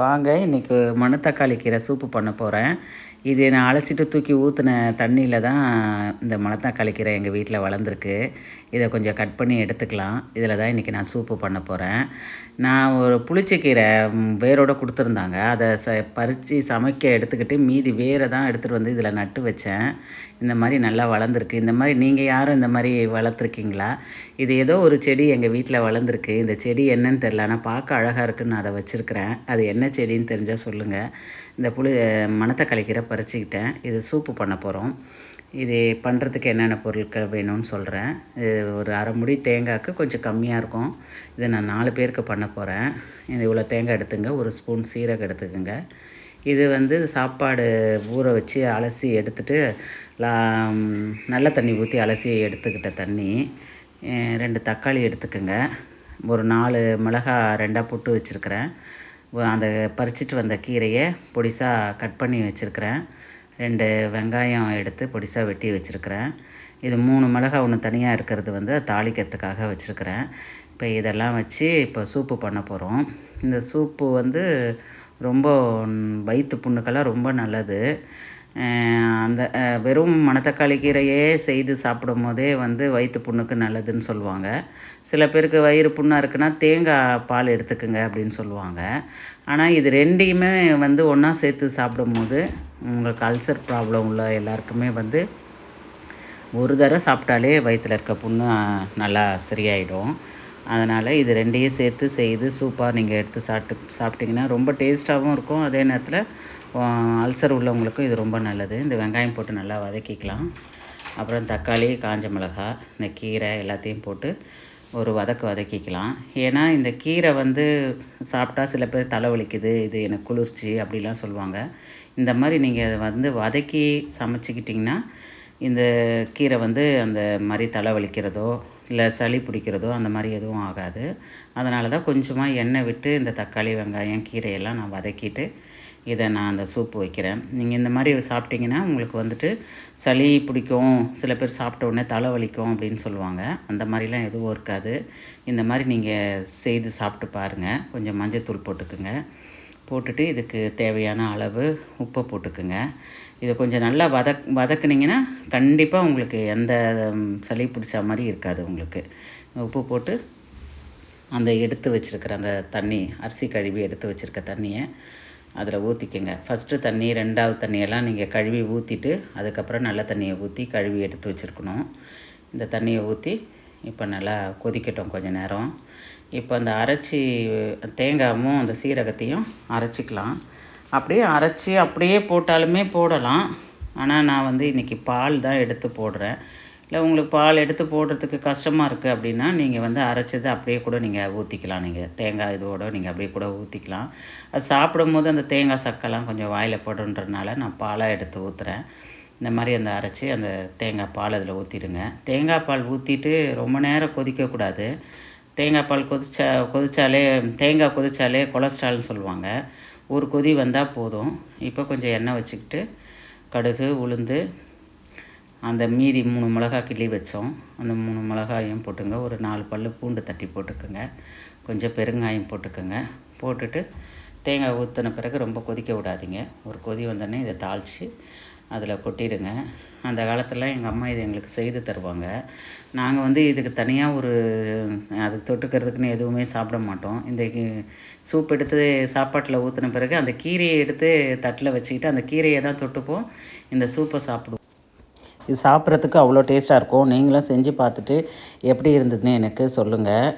வாங்க இன்றைக்கி மணத்தக்காளி கீரை சூப்பு பண்ண போகிறேன் இது நான் அலசிட்டு தூக்கி ஊற்றின தண்ணியில் தான் இந்த மணத்தக்காளி கீரை எங்கள் வீட்டில் வளர்ந்துருக்கு. இதை கொஞ்சம் கட் பண்ணி எடுத்துக்கலாம். இதில் தான் இன்றைக்கி நான் சூப்பு பண்ண போகிறேன் நான் ஒரு புளிச்சக்கீரை வேரோடு கொடுத்துருந்தாங்க. அதை ச பறித்து சமைக்க எடுத்துக்கிட்டு மீதி வேரை தான் எடுத்துகிட்டு வந்து இதில் நட்டு வச்சேன். இந்த மாதிரி நல்லா வளர்ந்துருக்கு. இந்த மாதிரி நீங்கள் யாரும் இந்த மாதிரி வளர்த்துருக்கீங்களா? இது ஏதோ ஒரு செடி எங்கள் வீட்டில் வளர்ந்துருக்கு. இந்த செடி என்னன்னு தெரில ஆனால் பார்க்க அழகாக இருக்குன்னு நான் அதை வச்சுருக்கிறேன். அது என்ன செடின்னு தெரிஞ்சால் சொல்லுங்கள் இந்த புளி மணத்தை கழிக்கிற பறிச்சுக்கிட்டேன். இது சூப்பு பண்ண போகிறோம் இது பண்ணுறதுக்கு என்னென்ன பொருட்கள் வேணும்னு சொல்கிறேன் இது ஒரு அரை முடி தேங்காய்க்கு கொஞ்சம் கம்மியாக இருக்கும். இது நான் நாலு பேருக்கு பண்ண போகிறேன் இது இவ்வளோ தேங்காய் எடுத்துங்க. ஒரு ஸ்பூன் சீரகம் எடுத்துக்கோங்க. இது வந்து சாப்பாடு ஊற வச்சு அலசி எடுத்துட்டு லா- நல்ல தண்ணி ஊற்றி அலசி எடுத்துக்கிட்ட தண்ணி ரெண்டு தக்காளி எடுத்துக்கோங்க. ஒரு நாலு மிளகா ரெண்டாக புட்டு வச்சுருக்கிறேன். அந்த பறிச்சிட்டு வந்த கீரையை பொடிசாக கட் பண்ணி வச்சுருக்கிறேன். ரெண்டு வெங்காயம் எடுத்து பொடிசாக வெட்டி வச்சுருக்கிறேன். இது மூணு மிளகா ஒன்று தனியாக இருக்கிறது வந்து தாளிக்கிறதுக்காக வச்சுருக்கிறேன். இப்போ இதெல்லாம் வச்சு இப்போ சூப்பு பண்ண போகிறோம் இந்த சூப்பு வந்து ரொம்ப வயிற்று புண்ணுக்கெல்லாம் ரொம்ப நல்லது. அந்த வெறும் மணத்தக்காளி கீரையே செய்து சாப்பிடும் போதே வந்து வயிற்று புண்ணுக்கு நல்லதுன்னு சொல்லுவாங்க. சில பேருக்கு வயிறு புண்ணாக இருக்குன்னா தேங்காய் பால் எடுத்துக்குங்க அப்படின்னு சொல்லுவாங்க. ஆனால் இது ரெண்டையுமே வந்து ஒன்றா சேர்த்து சாப்பிடும்போது உங்களுக்கு அல்சர் ப்ராப்ளம் உள்ள எல்லாருக்குமே வந்து ஒரு தடவை சாப்பிட்டாலே வயிற்றில் இருக்க புண்ணு நல்லா சரியாயிடும். அதனால் இது ரெண்டையும் சேர்த்து செய்து சூப்பாக நீங்கள் எடுத்து சாப்பிட்டு சாப்பிட்டிங்கன்னா ரொம்ப டேஸ்ட்டாகவும் இருக்கும். அதே நேரத்தில் அல்சர் உள்ளவங்களுக்கும் இது ரொம்ப நல்லது. இந்த வெங்காயம் போட்டு நல்லா வதக்கிக்கலாம். அப்புறம் தக்காளி காஞ்ச மிளகாய் இந்த கீரை எல்லாத்தையும் போட்டு ஒரு வதக்கு வதக்கிக்கலாம். ஏன்னா இந்த கீரை வந்து சாப்பிட்டா சில பேர் தலைவலிக்குது இது எனக்கு குளிர்ச்சி அப்படிலாம் சொல்லுவாங்க. இந்த மாதிரி நீங்கள் வந்து வதக்கி சமைச்சிக்கிட்டிங்கன்னா இந்த கீரை வந்து அந்த மாதிரி தலைவலிக்கிறதோ இல்லை சளி பிடிக்கிறதோ அந்த மாதிரி எதுவும் ஆகாது. அதனால தான் கொஞ்சமாக எண்ணெய் விட்டு இந்த தக்காளி வெங்காயம் கீரையெல்லாம் நான் வதக்கிட்டு இதை நான் அந்த சூப் வைக்கிறேன். நீங்கள் இந்த மாதிரி சாப்பிட்டீங்கன்னா உங்களுக்கு வந்துட்டு சளி பிடிக்கும் சில பேர் சாப்பிட்ட உடனே தலை வலிக்கும் அப்படின்னு சொல்லுவாங்க. அந்த மாதிரிலாம் எதுவும் இருக்காது. இந்த மாதிரி நீங்கள் செய்து சாப்பிட்டு பாருங்கள் கொஞ்சம் மஞ்சத்தூள் போட்டுக்குங்க. போட்டுட்டு இதுக்கு தேவையான அளவு உப்பை போட்டுக்குங்க. இதை கொஞ்சம் நல்லா வதக் வதக்குனிங்கன்னா கண்டிப்பாக உங்களுக்கு எந்த சளி பிடிச்ச மாதிரி இருக்காது உங்களுக்கு. உப்பு போட்டு அந்த எடுத்து வச்சுருக்கிற அந்த தண்ணி அரிசி கழுவி எடுத்து வச்சுருக்க தண்ணியை அதில் ஊற்றிக்கங்க ஃபஸ்ட்டு தண்ணி ரெண்டாவது தண்ணியெல்லாம் நீங்கள் கழுவி ஊற்றிட்டு அதுக்கப்புறம் நல்ல தண்ணியை ஊற்றி கழுவி எடுத்து வச்சுருக்கணும். இந்த தண்ணியை ஊற்றி இப்போ நல்லா கொதிக்கட்டும் கொஞ்சம் நேரம். இப்போ அந்த அரைச்சி தேங்காயும் அந்த சீரகத்தையும் அரைச்சிக்கலாம். அப்படியே அரைச்சி அப்படியே போட்டாலுமே போடலாம். ஆனால் நான் வந்து இன்றைக்கி பால் தான் எடுத்து போடுறேன். இல்லை உங்களுக்கு பால் எடுத்து போடுறதுக்கு கஷ்டமாக இருக்குது அப்படின்னா நீங்கள் வந்து அரைச்சதை அப்படியே கூட நீங்கள் ஊற்றிக்கலாம் நீங்கள் தேங்காய் இதோட நீங்கள் அப்படியே கூட ஊற்றிக்கலாம் அது சாப்பிடும்போது அந்த தேங்காய் சக்கெல்லாம் கொஞ்சம் வாயில் படுன்றனால நான் பாலாக எடுத்து ஊற்றுறேன் இந்த மாதிரி அந்த அரைச்சி அந்த தேங்காய் பால் அதில் ஊற்றிடுங்க தேங்காய் பால் ஊற்றிட்டு ரொம்ப நேரம் கொதிக்கக்கூடாது. தேங்காய் பால் கொதிச்சா கொதிச்சாலே தேங்காய் கொதிச்சாலே கொலஸ்ட்ரால்னு சொல்லுவாங்க. ஒரு கொதி வந்தால் போதும். இப்போ கொஞ்சம் எண்ணெய் வச்சுக்கிட்டு கடுகு உளுந்து அந்த மீதி மூணு மிளகா கிள்ளி வச்சோம். அந்த மூணு மிளகாயும் போட்டுங்க. ஒரு நாலு பல் பூண்டு தட்டி போட்டுக்கோங்க. கொஞ்சம் பெருங்காயம் போட்டுக்குங்க. போட்டுட்டு தேங்காய் ஊற்றின பிறகு ரொம்ப கொதிக்க விடாதீங்க. ஒரு கொதி வந்தோடனே இதை தாளித்து அதில் கொட்டிடுங்க. அந்த காலத்தில் எங்கள் அம்மா இது எங்களுக்கு செய்து தருவாங்க. நாங்கள் வந்து இதுக்கு தனியாக ஒரு அதுக்கு தொட்டுக்கிறதுக்குன்னு எதுவுமே சாப்பிட மாட்டோம். இந்த கீ- சூப் எடுத்து சாப்பாட்டில் ஊற்றின பிறகு அந்த கீரையை எடுத்து தட்டில் வச்சுக்கிட்டு அந்த கீரையை தான் தொட்டுப்போம். இந்த சூப்பை சாப்பிடுவோம். இது சாப்பிட்றதுக்கு அவ்வளோ டேஸ்ட்டாக இருக்கும். நீங்களும் செஞ்சு பார்த்துட்டு எப்படி இருந்ததுன்னு எனக்கு சொல்லுங்கள்